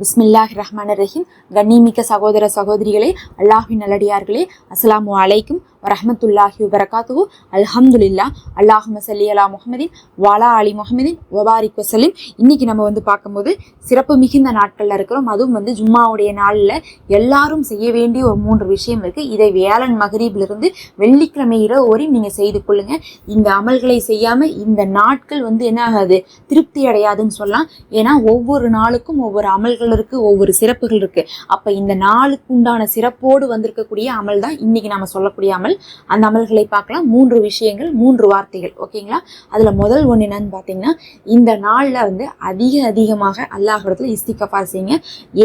பிஸ்மில்லாஹ் ரஹ்மான் ரஹீம் கண்ணிமிக்க சகோதர சகோதரிகளே அல்லாஹின் நல்லடியார்களே அஸ்ஸலாமு அலைக்கும் வரஹமத்துல்லாஹி வபரகாத்துஹு. அல்ஹம்துலில்லா அல்லாஹும சல்லி அலா முஹமதின் வாலா அலி முஹமதின் வபாரிக் வசலிம் இன்னைக்கு நம்ம வந்து பார்க்கும்போது சிறப்பு மிகுந்த நாட்களில் இருக்கிறோம். அதுவும் வந்து ஜும்மாவுடைய நாளில் எல்லாரும் செய்ய வேண்டிய ஒரு மூன்று விஷயம் இருக்கு. இதை வேளன் மகரீபிலிருந்து வெள்ளிக்கிழமை இரவு வரையும் நீங்கள் செய்து கொள்ளுங்க. இந்த அமல்களை செய்யாமல் இந்த நாட்கள் வந்து என்ன ஆகாது திருப்தி அடையாதுன்னு சொல்லலாம். ஏன்னா ஒவ்வொரு நாளுக்கும் ஒவ்வொரு அமல்கள் இருக்கு ஒவ்வொரு சிறப்புகள் இருக்கு. அப்போ இந்த நாளுக்கு உண்டான சிறப்போடு வந்திருக்கக்கூடிய அமல் தான் இன்னைக்கு நாம சொல்லக்கூடிய அமல். அந்த அமல்களை பார்க்கலாம். மூன்று விஷயங்கள் மூன்று வார்த்தைகள். ஓகேங்களா? அதில் முதல் ஒன்று என்னன்னு பார்த்தீங்கன்னா இந்த நாளில் வந்து அதிக அதிகமாக அல்லாஹிடத்துல இஸ்திகஃபார் செய்யுங்க.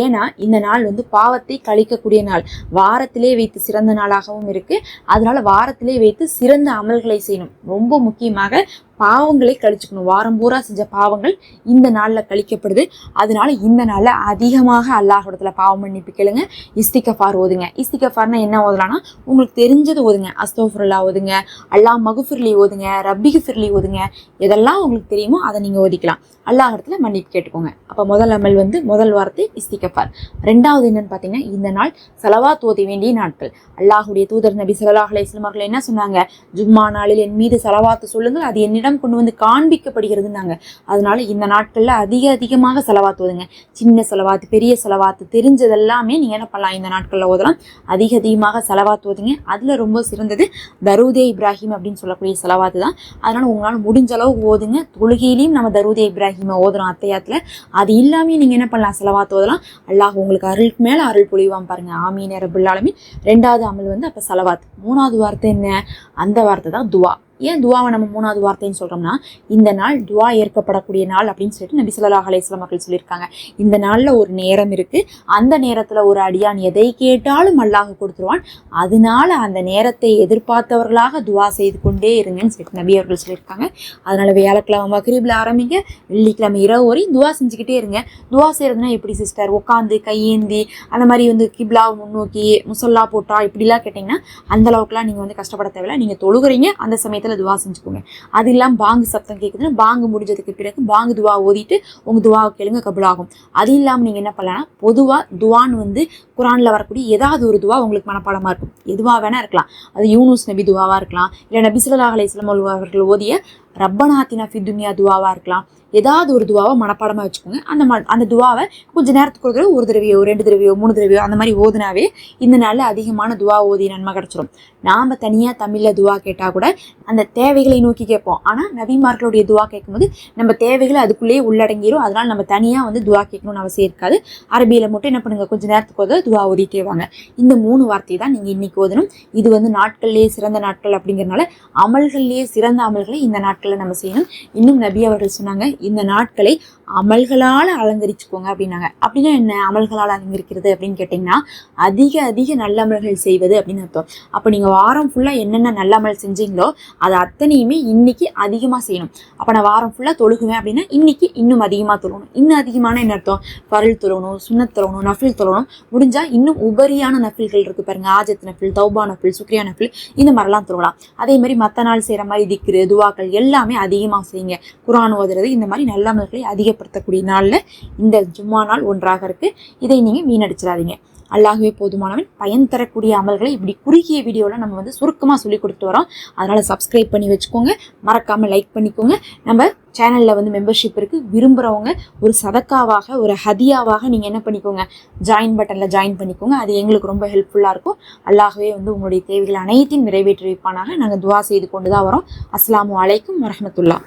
ஏன்னா இந்த நாள் வந்து பாவத்தை கழிக்கக்கூடிய நாள். வாரத்திலே வைத்து சிறந்த நாளாகவும் இருக்கு. அதனால வாரத்திலே வைத்து சிறந்த அமல்களை செய்யணும். ரொம்ப முக்கியமாக பாவங்களை கழிச்சுக்கணும். வாரம் பூரா செஞ்ச பாவங்கள் இந்த நாளில் கழிக்கப்படுது. அதனால இந்த நாளில் அதிகமாக அல்லாஹிடத்துல பாவம் மன்னிப்பு கேளுங்க. இஸ்திகஃபார் ஓதுங்க. இஸ்திகஃபார்னா என்ன ஓதலாம்னா உங்களுக்கு தெரிஞ்சது ஓதுங்க. அஸ்தோஃபுல்லா ஓதுங்க. அல்லாஹ் மகுஃபிர்லி ஓதுங்க. ரப்பிகுஃபிர்லி ஓதுங்க. எதெல்லாம் உங்களுக்கு தெரியுமோ அதை நீங்கள் ஓதிக்கலாம். அல்லாஹிடத்துல மன்னிப்பு கேட்டுக்கோங்க. அப்போ முதல் அமல் வந்து முதல் வார்த்தை இஸ்திகஃபார். ரெண்டாவது என்னன்னு பார்த்தீங்கன்னா இந்த நாள் செலவா ஓத வேண்டிய நாட்கள். அல்லாஹுடைய தூதர் நபி சலாஹ் அலைஹி அவர்கள் என்ன சொன்னாங்க? ஜும்மா நாளில் என் மீது செலவாத்து சொல்லுங்கள். அது என்னிடம் கொண்டு வந்து காண்பிக்கப்படுகிறதுனாங்க அதனால இந்த நாட்களில் அதிக அதிகமாக செலவாத்துவதுங்க. சின்ன செலவாத்து பெரிய செலவாத்து தெரிஞ்சதெல்லாமே நீங்கள் என்ன பண்ணலாம்? இந்த நாட்களில் ஓதலாம். அதிக அதிகமாக செலவாத்துவதுங்க. அதுல அதில் ரொம்ப சிறந்தது தரூதே இப்ராஹிம் அப்படின்னு சொல்லக்கூடிய செலவாத்து தான். அதனால உங்களால் முடிஞ்ச அளவு ஓதுங்க. தொழுகையிலையும் நம்ம தரூதே இப்ராஹிமை ஓதுறோம் அத்தையாத்தில். அது இல்லாமல் நீங்கள் என்ன பண்ணலாம்? செலவாத்து ஓதலாம். அல்லாஹ் உங்களுக்கு அருளுக்கு மேலே அருள் பொழிவான் பாருங்க. ஆமீன். ரபுல்லாலுமே ரெண்டாவது அமல் வந்து அப்போ செலவாத்து. மூணாவது வார்த்தை என்ன? அந்த வார்த்தை தான் துவா. ஏன் துவாவை நம்ம மூணாவது வார்த்தைன்னு சொல்கிறோம்னா இந்த நாள் துவா ஏற்கப்படக்கூடிய நாள் அப்படின்னு சொல்லிட்டு நபி ஸல்லல்லாஹு அலையம் மக்கள் சொல்லியிருக்காங்க. இந்த நாளில் ஒரு நேரம் இருக்குது அந்த நேரத்தில் ஒரு அடியான் எதை கேட்டாலும் அல்லாஹ் கொடுத்துருவான். அதனால அந்த நேரத்தை எதிர்பார்த்தவர்களாக துவா செய்து கொண்டே இருங்கன்னு சொல்லிட்டு நபி அவர்கள் சொல்லியிருக்காங்க. அதனால் வியாழக்கிழமை மகரீபில் ஆரம்பிங்க. வெள்ளிக்கிழமை இரவு வரையும் துவா செஞ்சுக்கிட்டே இருங்க. துவா செய்கிறதுனா எப்படி சிஸ்டர் உட்காந்து கையேந்தி அந்த மாதிரி வந்து கிப்லா முன்னோக்கி முசல்லா போட்டா இப்படிலாம் கேட்டிங்கன்னா அந்த அளவுக்குலாம் நீங்கள் வந்து கஷ்டப்பட தேவையில்லை. நீங்கள் தொழுகிறீங்க. அந்த சமயத்தில் துவா செஞ்சுக்கோங்க. அது இல்லாமல் பாங்கு சத்தம் கேட்குதுன்னா பாங்கு முடிஞ்சதுக்கு பிறகு பாங்கு துவா ஓதிட்டு உங்கள் துவாவை கேளுங்க கபுலாகும். அது இல்லாமல் நீங்கள் என்ன பண்ணலாம்னா பொதுவாக துவான்னு வந்து குரானில் வரக்கூடிய ஏதாவது ஒரு துவா உங்களுக்கு மனப்பாடமாக இருக்கும். எதுவாக வேணா இருக்கலாம். அது யூனுஸ் நபி துவாவாக இருக்கலாம். இல்லை நபி ஸல்லல்லாஹு அலைஹி அவர்கள் ஓதிய ரப்பனாத்தினா ஃபி துன்யா துவாவாக இருக்கலாம். ஏதாவது ஒரு துவாவை மனப்பாடமாக வச்சுக்கோங்க. அந்த ம அந்த துவாவை கொஞ்சம் நேரத்துக்கு ஒரு தடவை ஒரு தடவையோ ரெண்டு தடவையோ மூணு தடவையோ அந்த மாதிரி ஓதுனாவே இந்த நாளில் அதிகமான துவா ஓதி நன்மை கிடச்சிரும். நாம் தனியாக தமிழில் துவா கேட்டால் கூட அந்த தேவைகளை நோக்கி கேட்போம். ஆனால் நபிமார்களுடைய துவா கேட்கும்போது நம்ம தேவைகளை அதுக்குள்ளேயே உள்ளடங்கிடும் அதனால் நம்ம தனியாக வந்து துவா கேட்கணும்னு அவசியம் இருக்காது. அரபியில் மட்டும் என்ன பண்ணுங்கள் கொஞ்சம் நேரத்துக்கு ஒரு துவா ஓதிட்டே வாங்க இந்த மூணு வார்த்தை தான் நீங்கள் இன்றைக்கி ஓதணும். இது வந்து நாட்கள்லேயே சிறந்த நாட்கள் அப்படிங்கிறனால அமல்கள்லேயே சிறந்த அமல்களை இந்த நாட்கள் நாட்களில் நம்ம செய்யணும். இன்னும் நபி அவர்கள் சொன்னாங்க இந்த நாட்களை அமல்களால் அலங்கரிச்சுக்கோங்க அப்படின்னாங்க. அப்படின்னா என்ன? அமல்களால் அலங்கரிக்கிறது அப்படின்னு கேட்டிங்கன்னா அதிக அதிக நல்ல அமல்கள் செய்வது அப்படின்னு அர்த்தம். அப்போ நீங்கள் வாரம் ஃபுல்லாக என்னென்ன நல்ல அமல் செஞ்சீங்களோ அதை அத்தனையுமே இன்னைக்கு அதிகமாக செய்யணும். அப்போ நான் வாரம் ஃபுல்லாக தொழுகுவேன் அப்படின்னா இன்னைக்கு இன்னும் அதிகமாக தொழுகணும். இன்னும் அதிகமான என்ன அர்த்தம்? பருள் தொழணும் சுண்ணத் தொழணும் நஃபில் தொழணும் முடிஞ்சால் இன்னும் உபரியான நஃபில்கள் இருக்குது பாருங்க. ஆஜத் நஃபில் தௌபா நஃபில் சுக்ரியா நஃபில் இந்த மாதிரிலாம் தொழலாம் அதே மாதிரி மற்ற நாள் செய்கிற மாதிரி திக்ரு துவாக்கள் எல்லாமே அதிகமாக செய்யுங்க. குரான் ஓதுறது இந்த மாதிரி நல்ல அமல்களை அதிகப்படுத்தக்கூடிய நாளில் இந்த ஜும்மா நாள் ஒன்றாக இருக்குது இதை நீங்கள் வீணடிச்சிடாதீங்க. அல்லாகவே போதுமானவன் பயன் தரக்கூடிய அமல்களை இப்படி குறுகிய வீடியோவில் நம்ம வந்து சுருக்கமாக சொல்லி கொடுத்து வரோம். அதனால் சப்ஸ்கிரைப் பண்ணி வச்சுக்கோங்க. மறக்காமல் லைக் பண்ணிக்கோங்க. நம்ம சேனலில் வந்து மெம்பர்ஷிப் இருக்குது விரும்புகிறவங்க ஒரு சதக்காவாக ஒரு ஹதியாவாக நீங்கள் என்ன பண்ணிக்கோங்க? ஜாயின் பட்டனில் ஜாயின் பண்ணிக்கோங்க. அது எங்களுக்கு ரொம்ப ஹெல்ப்ஃபுல்லாக இருக்கும். அல்லாகவே வந்து உங்களுடைய தேவைகள் அனைத்தையும் நிறைவேற்றி வைப்பானாக. நாங்கள் துவா செய்து கொண்டு தான் வரோம். அஸ்லாம் அலைக்கும் வரமத்துல்லா